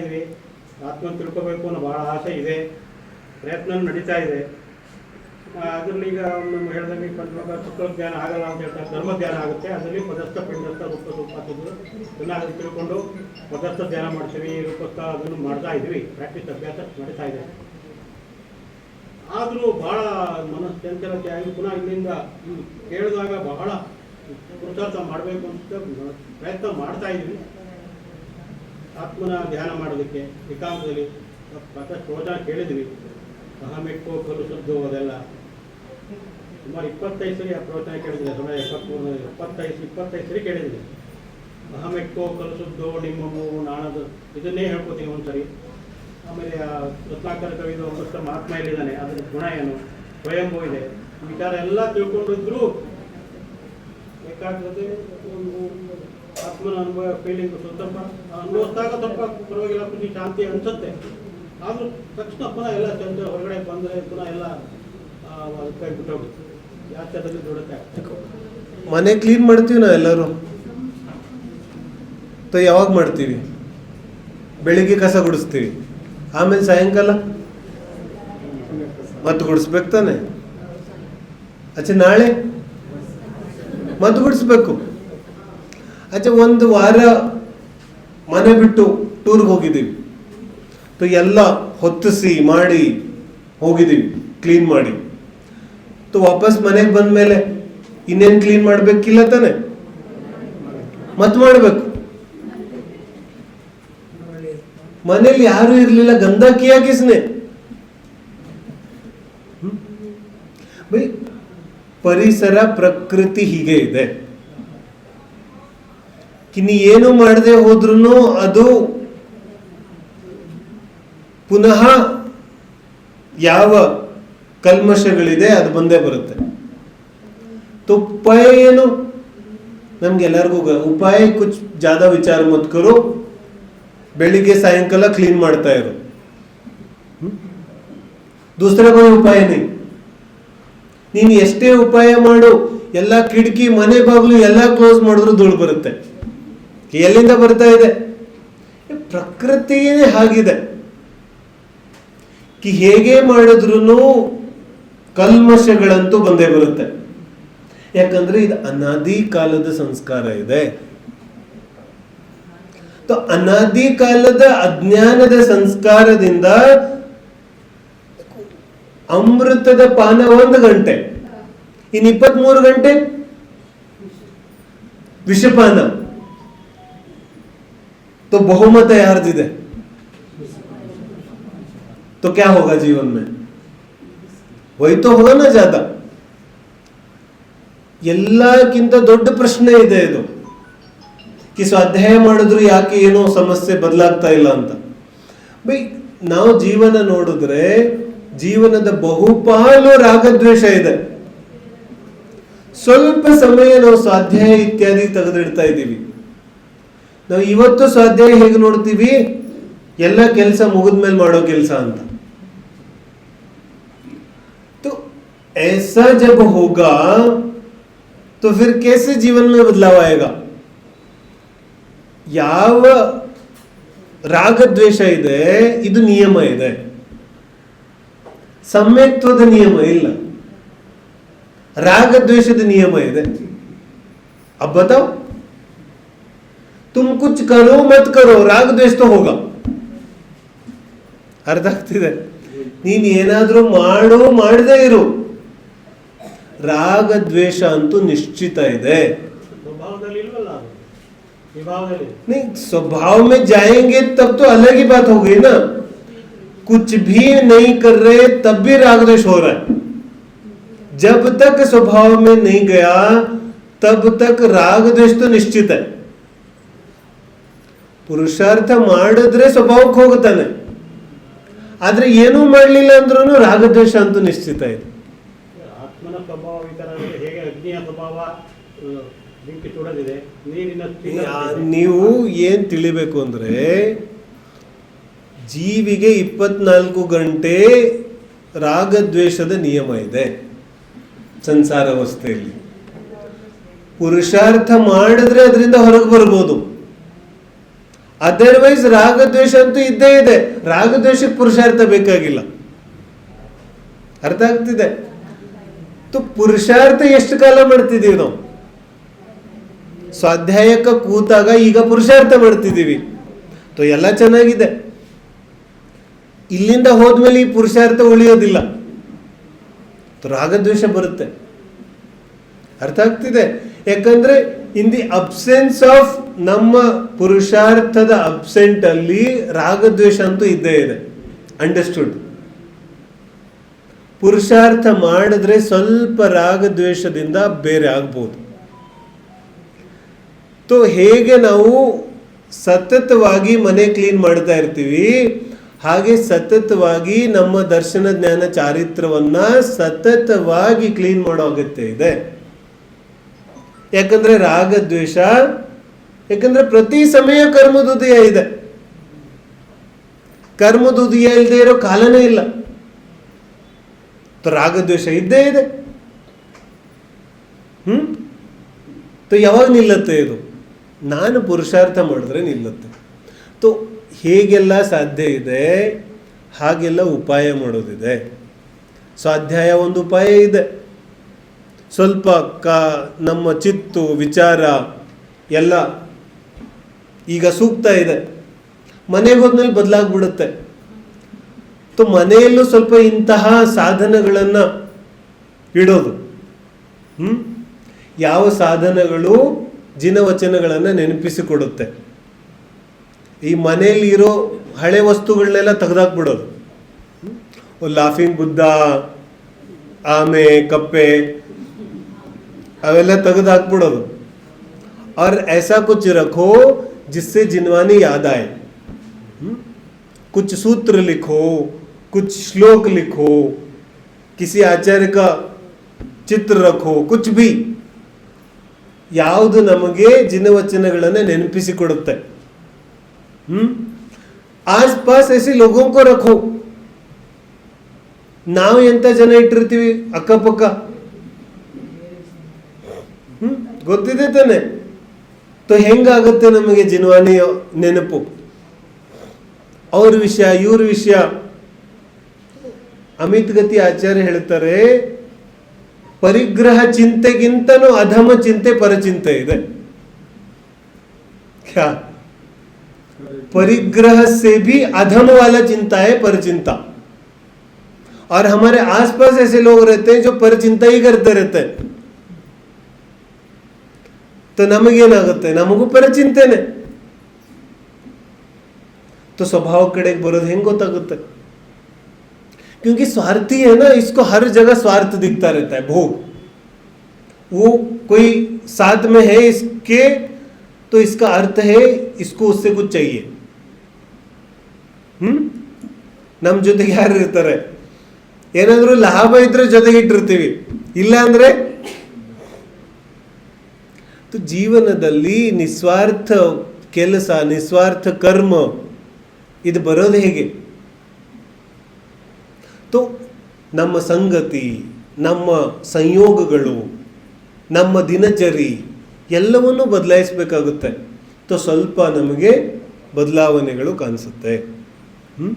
ಇದ್ವಿ. ಆತ್ಮ ತಿಳ್ಕೋಬೇಕು ಅನ್ನೋ ಭಾಳ ಆಸೆ ಇದೆ. ಪ್ರಯತ್ನ ನಡೀತಾ ಇದೆ. ಅದರಲ್ಲಿ ಈಗ ನಮ್ಮ ಹೇಳಿದಂಗೆ ಪಂಚಮಕ ಶುಕ್ರ ಧ್ಯಾನ ಆಗಲ್ಲ ಅಂತ ಹೇಳ್ತಾರೆ. ಧರ್ಮ ಧ್ಯಾನ ಆಗುತ್ತೆ. ಅದರಲ್ಲಿ ಪದಸ್ಥ ಪಿಂಡಸ್ಥ ರೂಪ ರೂಪಾತಿದ್ರು ಇದನ್ನ ಅದನ್ನು ತಿಳ್ಕೊಂಡು ಪದಸ್ಥ ಧ್ಯಾನ ಮಾಡ್ತೀವಿ, ರೂಪಸ್ಥ ಅದನ್ನು ಮಾಡ್ತಾ ಇದ್ವಿ ಪ್ರಾಕ್ಟೀಸ್, ಅಭ್ಯಾಸ ನಡೀತಾ ಇದೆ. ಆದರೂ ಬಹಳ ಮನಸ್ಸು ಆಗಿ ಪುನಃ ಇಲ್ಲಿಂದ ಇಲ್ಲಿ ಕೇಳಿದಾಗ ಬಹಳ ಪುರುಷಾರ್ಥ ಮಾಡಬೇಕು ಅಂತ ಪ್ರಯತ್ನ ಮಾಡ್ತಾ ಇದ್ವಿ ಆತ್ಮನ ಧ್ಯಾನ ಮಾಡೋದಕ್ಕೆ ಏಕಾಂತದಲ್ಲಿ ಸಾಕಷ್ಟು ವಚನ ಕೇಳಿದ್ವಿ. ಮಹಾಮೆಟ್ಟು ಶುದ್ಧ ಅದೆಲ್ಲ. ಸುಮಾರು ಇಪ್ಪತ್ತೈದು ಸರಿ ಆ ಪ್ರವಚನ ಕೇಳಿದ್ವಿ. ಸುಮಾರು ಎಪ್ಪತ್ತ್ಮೂರು ಎಪ್ಪತ್ತೈದು, ಇಪ್ಪತ್ತೈದು ಸರಿ ಕೇಳಿದ್ವಿ. ಮಹಾಮೆಟ್ಟು ನಿಮ್ಮ ಮೂರು ನಾಣದು ಇದನ್ನೇ ಹೇಳ್ಕೊತೀನಿ ಒಂದ್ಸರಿ. ಆಮೇಲೆ ಆ ರತ್ನಾಕರ ಕವಿದು ಒಂದಷ್ಟು ಮಹಾತ್ಮ ಇಲ್ಲಿದ್ದಾನೆ ಅದರ ಗುಣ ಏನು? ಸ್ವಯಂಭೂ ಇದೆ. ವಿಚಾರ ಎಲ್ಲ ತಿಳ್ಕೊಂಡಿದ್ರು ಏಕಾಗ್ರತೆ ಒಂದು ಆತ್ಮನ ಅನುಭವ ಫೀಲಿಂಗ್ ಸ್ವಲ್ಪ ಅನುಭವಿಸಿದಾಗ ಸ್ವಲ್ಪ ಪರವಾಗಿಲ್ಲ ಖುಷಿ ಶಾಂತಿ ಅನ್ಸುತ್ತೆ. ಆದರೂ ತಕ್ಷಣ ಪುನಃ ಎಲ್ಲ ಚಂದ್ರ ಹೊರಗಡೆ ಬಂದರೆ ಪುನಃ ಎಲ್ಲ ಕೈ ಬಿಟ್ಟೋಗುತ್ತೆ ಮನೆ ಕ್ಲೀನ್ ಮಾಡ್ತೀವಿ ನಾವು ಎಲ್ಲರೂ. ಯಾವಾಗ ಮಾಡ್ತೀವಿ? ಬೆಳಿಗ್ಗೆ ಕಸ ಗುಡಿಸ್ತೀವಿ. ಆಮೇಲೆ ಸಾಯಂಕಾಲ? ಮತ್ತೆ ಗುಡಿಸ್ಬೇಕು ತಾನೆ? ಅಚ್ಚ ನಾಳೆ? ಮತ್ತೆ ಗುಡಿಸ್ಬೇಕು. ಅಚ್ಚ ಒಂದು ವಾರ ಮನೆ ಬಿಟ್ಟು ಟೂರ್ಗೆ ಹೋಗಿದ್ದೀವಿ. ಎಲ್ಲ ಹೊತ್ತಿಸಿ ಮಾಡಿ ಹೋಗಿದ್ದೀವಿ ಕ್ಲೀನ್ ಮಾಡಿ. ತು ವಾಪಸ್ ಮನೆಗೆ ಬಂದ ಮೇಲೆ ಇನ್ನೇನು ಕ್ಲೀನ್ ಮಾಡಬೇಕಿಲ್ಲ ತಾನೆ? ಮತ್ತೆ ಮಾಡಬೇಕು. ಮನೇಲಿ ಯಾರು ಇರಲಿಲ್ಲ ಗಂಧ ಕಿಯಾಕಿಸ್ನೆ ಪರಿಸರ ಪ್ರಕೃತಿ ಹೀಗೆ ಇದೆ. ಇನ್ನು ಏನು ಮಾಡದೆ ಹೋದ್ರೂ ಅದು ಪುನಃ ಯಾವ ಕಲ್ಮಶಗಳಿದೆ ಅದು ಬಂದೇ ಬರುತ್ತೆ. ತುಪ್ಪ ಏನು? ನಮ್ಗೆಲ್ಲರಿಗೂ ಉಪಾಯ ಕುಚ್ ಜಾದ ವಿಚಾರ ಮತ್ಕರು ಬೆಳಿಗ್ಗೆ ಸಾಯಂಕಾಲ ಕ್ಲೀನ್ ಮಾಡ್ತಾ ಇರು. ದೂಸರ ಕೊನೆ ಉಪಾಯ ನೀನು ಎಷ್ಟೇ ಉಪಾಯ ಮಾಡು, ಎಲ್ಲ ಕಿಟಕಿ, ಮನೆ ಬಾಗ್ಲು ಎಲ್ಲ ಕ್ಲೋಸ್ ಮಾಡಿದ್ರು ಧೂಳು ಬರುತ್ತೆ. ಎಲ್ಲಿಂದ ಬರ್ತಾ ಇದೆ. ಪ್ರಕೃತಿಯೇ ಹಾಗಿದೆ. ಕಿ ಹೇಗೆ ಮಾಡಿದ್ರು ಕಲ್ಮಶಗಳಂತೂ ಬಂದೇ ಬರುತ್ತೆ. ಯಾಕಂದ್ರೆ ಇದು ಅನಾದಿ ಕಾಲದ ಸಂಸ್ಕಾರ ಇದೆ. ಅನಾದಿ ಕಾಲದ ಅಜ್ಞಾನದ ಸಂಸ್ಕಾರದಿಂದ ಅಮೃತದ ಪಾನ ಒಂದು ಗಂಟೆ. ಇನ್ ಇಪ್ಪತ್ಮೂರು ಗಂಟೆ? ವಿಷಪಾನ. तो ಬಹುಮತ ಯಾರ್ದಿದೆ तो क्या होगा जीवन में वही तो होगा ना ज्यादा ಎಲ್ಲಕ್ಕಿಂತ ದೊಡ್ಡ ಪ್ರಶ್ನೆ ಇದೆ ಇದು ಕಿ ಸ್ವಾಧ್ಯಾಯ ಮಾಡಿದ್ರು ಯಾಕೆ ಏನೋ ಸಮಸ್ಯೆ ಬದಲಾಗ್ತಾ ಇಲ್ಲ ಅಂತ ಬೈ ನಾವು ಜೀವನ ನೋಡಿದ್ರೆ ಜೀವನದ ಬಹುಪಾಲು ರಾಗದ್ವೇಷ ಇದೆ ಸ್ವಲ್ಪ ಸಮಯ ನಾವು ಸ್ವಾಧ್ಯಾಯ ಇತ್ಯಾದಿ ತೆಗೆದಿಡ್ತಾ ಇದ್ದೀವಿ ನಾವು ಇವತ್ತು ಸ್ವಾಧ್ಯಾಯ ಹೇಗೆ ನೋಡ್ತೀವಿ ಎಲ್ಲ ಕೆಲಸ ಮುಗಿದ್ಮೇಲೆ ಮಾಡೋ ಕೆಲಸ ಅಂತ तो ऐसा जब होगा तो फिर कैसे जीवन में बदलाव आएगा ಯಾವ ರಾಗದ್ವೇಷ ಇದೆ ಇದು ನಿಯಮ ಇದೆ ಸಮ್ಯಕ್ತ್ವದ ನಿಯಮ ಇಲ್ಲ ರಾಗದ್ವೇಷದ ನಿಯಮ ಇದೆ अब बताओ तुम कुछ करो मत करो राग द्वेष तो होगा ಅರ್ಥ ಆಗ್ತಿದೆ ನೀನ್ ಏನಾದ್ರೂ ಮಾಡು ಮಾಡದೇ ಇರು ರಾಗ ದ್ವೇಷ ಅಂತೂ ನಿಶ್ಚಿತ ಇದೆ ಸ್ವಭಾವದಲ್ಲಿ ಇಲ್ವಲ್ಲ ಅದು ವಿಭಾವದಲ್ಲಿ नहीं स्वभाव में जाएंगे तब तो अलग ही बात हो गई ना कुछ भी नहीं कर रहे तब भी राग द्वेष हो रहा है जब तक स्वभाव में नहीं गया तब तक राग द्वेष तो निश्चित है ಪುರುಷಾರ್ಥ ಮಾಡಿದ್ರೆ ಸ್ವಭಾವಕ್ಕೆ ಹೋಗುತ್ತಾನೆ. ಆದ್ರೆ ಏನೂ ಮಾಡಲಿಲ್ಲ ಅಂದ್ರೂ ರಾಗದ್ವೇಷ ಅಂತೂ ನಿಶ್ಚಿತ ಇದೆ. ಆತ್ಮನ ಸ್ವಭಾವ ಹೇಗೆ ಅಗ್ನಿಯ ಸ್ವಭಾವ. ನೀವು ಏನ್ ತಿಳಿಬೇಕು ಅಂದ್ರೆ ಜೀವಿಗೆ ಇಪ್ಪತ್ನಾಲ್ಕು ಗಂಟೆ ರಾಗದ್ವೇಷದ ನಿಯಮ ಇದೆ ಸಂಸಾರ ಅವಸ್ಥೆಯಲ್ಲಿ ಪುರುಷಾರ್ಥ ಮಾಡಿದ್ರೆ ಅದರಿಂದ ಹೊರಗೆ ಬರ್ಬೋದು. ಅದರ್ವೈಸ್ ರಾಗದ್ವೇಷ ಅಂತೂ ಇದ್ದೇ ಇದೆ. ರಾಗದ್ವೇಷಕ್ಕೆ ಪುರುಷಾರ್ಥ ಬೇಕಾಗಿಲ್ಲ. ಅರ್ಥ ಆಗ್ತಿದೆ? ಪುರುಷಾರ್ಥ ಎಷ್ಟು ಕಾಲ ಮಾಡ್ತಿದ್ದೀವಿ ನಾವು? ಸ್ವಾಧ್ಯಾಯಕ್ಕೆ ಕೂತಾಗ ಈಗ ಪುರುಷಾರ್ಥ ಮಾಡ್ತಿದ್ದೀವಿ ಎಲ್ಲ ಚೆನ್ನಾಗಿದೆ. ಇಲ್ಲಿಂದ ಹೋದ್ಮೇಲೆ ಈ ಪುರುಷಾರ್ಥ ಉಳಿಯೋದಿಲ್ಲ. ರಾಗದ್ವೇಷ ಬರುತ್ತೆ. ಅರ್ಥ ಆಗ್ತಿದೆ? ಯಾಕಂದ್ರೆ ಇನ್ ದಿ ಅಬ್ಸೆನ್ಸ್ ಆಫ್ ನಮ್ಮ ಪುರುಷಾರ್ಥದ ಅಬ್ಸೆಂಟ್ ಅಲ್ಲಿ ರಾಗದ್ವೇಷ ಅಂತೂ ಇದ್ದೇ ಇದೆ. ಅಂಡರ್ಸ್ಟುಡ್ ಪುರುಷಾರ್ಥ ಮಾಡಿದ್ರೆ ಸ್ವಲ್ಪ ರಾಗದ್ವೇಷದಿಂದ ಬೇರೆ ಆಗ್ಬೋದು. ತೋ ಹೇಗೆ ನಾವು ಸತತವಾಗಿ ಮನೆ ಕ್ಲೀನ್ ಮಾಡ್ತಾ ಇರ್ತೀವಿ, ಹಾಗೆ ಸತತವಾಗಿ ನಮ್ಮ ದರ್ಶನ ಜ್ಞಾನ ಚಾರಿತ್ರವನ್ನ ಸತತವಾಗಿ ಕ್ಲೀನ್ ಮಾಡೋ ಅಗತ್ಯ ಇದೆ. ಯಾಕಂದ್ರೆ ರಾಗದ್ವೇಷ ಯಾಕಂದ್ರೆ ಪ್ರತಿ ಸಮಯ ಕರ್ಮದುದಯ ಇದೆ. ಕರ್ಮದುದಯ ಇಲ್ಲದೆ ಇರೋ ಕಾಲನೇ ಇಲ್ಲ. ರಾಗದ್ವೇಷ ಇದ್ದೇ ಇದೆ. ಹ್ಮ್? ಯಾವಾಗ ನಿಲ್ಲತ್ತೆ ಇದು? ನಾನು ಪುರುಷಾರ್ಥ ಮಾಡಿದ್ರೆ ನಿಲ್ಲುತ್ತೆ. ತೊ ಹೇಗೆಲ್ಲ ಸಾಧ್ಯ ಇದೆ? ಹಾಗೆಲ್ಲ ಉಪಾಯ ಮಾಡೋದಿದೆ. ಸ್ವಾಧ್ಯಾಯ ಒಂದು ಉಪಾಯ ಇದೆ. ಸ್ವಲ್ಪ ಕ, ನಮ್ಮ ಚಿತ್ತು, ವಿಚಾರ ಎಲ್ಲ ಈಗ ಸೂಕ್ತ ಇದೆ. ಮನೆಗೆ ಹೋದ್ಮೇಲೆ ಬದಲಾಗ್ಬಿಡುತ್ತೆ. ಸೊ ಮನೆಯಲ್ಲೂ ಸ್ವಲ್ಪ ಇಂತಹ ಸಾಧನಗಳನ್ನು ಇಡೋದು. ಹ್ಞೂ ಯಾವ ಸಾಧನಗಳು ಜಿನವಚನಗಳನ್ನು ನೆನಪಿಸಿಕೊಡುತ್ತೆ? ಈ ಮನೆಯಲ್ಲಿ ಇರೋ ಹಳೆ ವಸ್ತುಗಳನ್ನೆಲ್ಲ ತೆಗೆದಾಕ್ಬಿಡೋದು. ಲಾಫಿಂಗ್ ಬುದ್ಧ, ಆಮೆ, ಕಪ್ಪೆ ಅವೆಲ್ಲ ತೆಗೆದು ಹಾಕ್ಬಿಡೋದು और ऐसा कुछ रखो जिससे जिनवानी याद आए हम्म? कुछ सूत्र लिखो कुछ श्लोक लिखो किसी आचार्य का ಚಿತ್ರ ರಖೋ ಕುಚ್ ಬಿ ಯಾವುದು ನಮಗೆ ಜಿನವಚನಗಳನ್ನು ನೆನಪಿಸಿಕೊಡುತ್ತೆ ಹ್ಮ್ ಆಸ್ ಪಾಸ್ ಎಸಿ ಲೋಗೋಂಕೋ ರಖೋ ನಾವು ಎಂತ ಜನ ಇಟ್ಟಿರ್ತೀವಿ ಅಕ್ಕಪಕ್ಕ ಹ್ಮ್ ಗೊತ್ತಿದೆ ತಾನೆ ತೋ ಹೆಂಗಾಗುತ್ತೆ ನಮಗೆ ಜಿನ್ವಾನಿ ನೆನಪು ಅವ್ರ ವಿಷಯ ಇವ್ರ ವಿಷಯ ಅಮಿತ್ ಗತಿ ಆಚಾರ್ಯ ಹೇಳ್ತಾರೆ ಪರಿಗ್ರಹ ಚಿಂತೆಗಿಂತನೂ ಅಧಮ ಚಿಂತೆ ಪರಚಿಂತೆ ಇದೆ क्या परिग्रह से भी अधम वाला चिंता है परचिंता और हमारे आसपास ऐसे लोग रहते हैं जो परचिंता ही करते रहते हैं तो ನಮಗೇನಾಗುತ್ತೆ ನಮಗೂ ಪರಚಿಂತೆನೆ तो स्वभाव ಕಡೆಗೆ ಬರೋದು ಹೆಂಗ್ ಗೊತ್ತಾಗುತ್ತೆ क्योंकि स्वार्थी है ना इसको हर जगह स्वार्थ दिखता रहता है भोग वो कोई साथ में है इसके तो इसका अर्थ है इसको उससे कुछ चाहिए ಹ್ಮ್ ನಮ್ಮ ಜೊತೆಗೆ ಯಾರು ಇರ್ತಾರೆ ಏನಾದರೂ ಲಾಭ ಇದ್ರೆ ಜೊತೆಗೆ ಇಟ್ಟಿರ್ತೀವಿ ಇಲ್ಲ ಅಂದ್ರೆ ತು ಜೀವನದಲ್ಲಿ ನಿಸ್ವಾರ್ಥ ಕೆಲಸ, ನಿಸ್ವಾರ್ಥ ಕರ್ಮ, ಇದು ಬರೋದು ಹೇಗೆ? ತೋ, ನಮ್ಮ ಸಂಗತಿ, ನಮ್ಮ ಸಂಯೋಗಗಳು, ನಮ್ಮ ದಿನಚರಿ ಎಲ್ಲವನ್ನೂ ಬದಲಾಯಿಸಬೇಕಾಗುತ್ತೆ. ತೋ, ಸ್ವಲ್ಪ ನಮಗೆ ಬದಲಾವಣೆಗಳು ಕಾಣಿಸುತ್ತೆ. ಹ್ಮ್?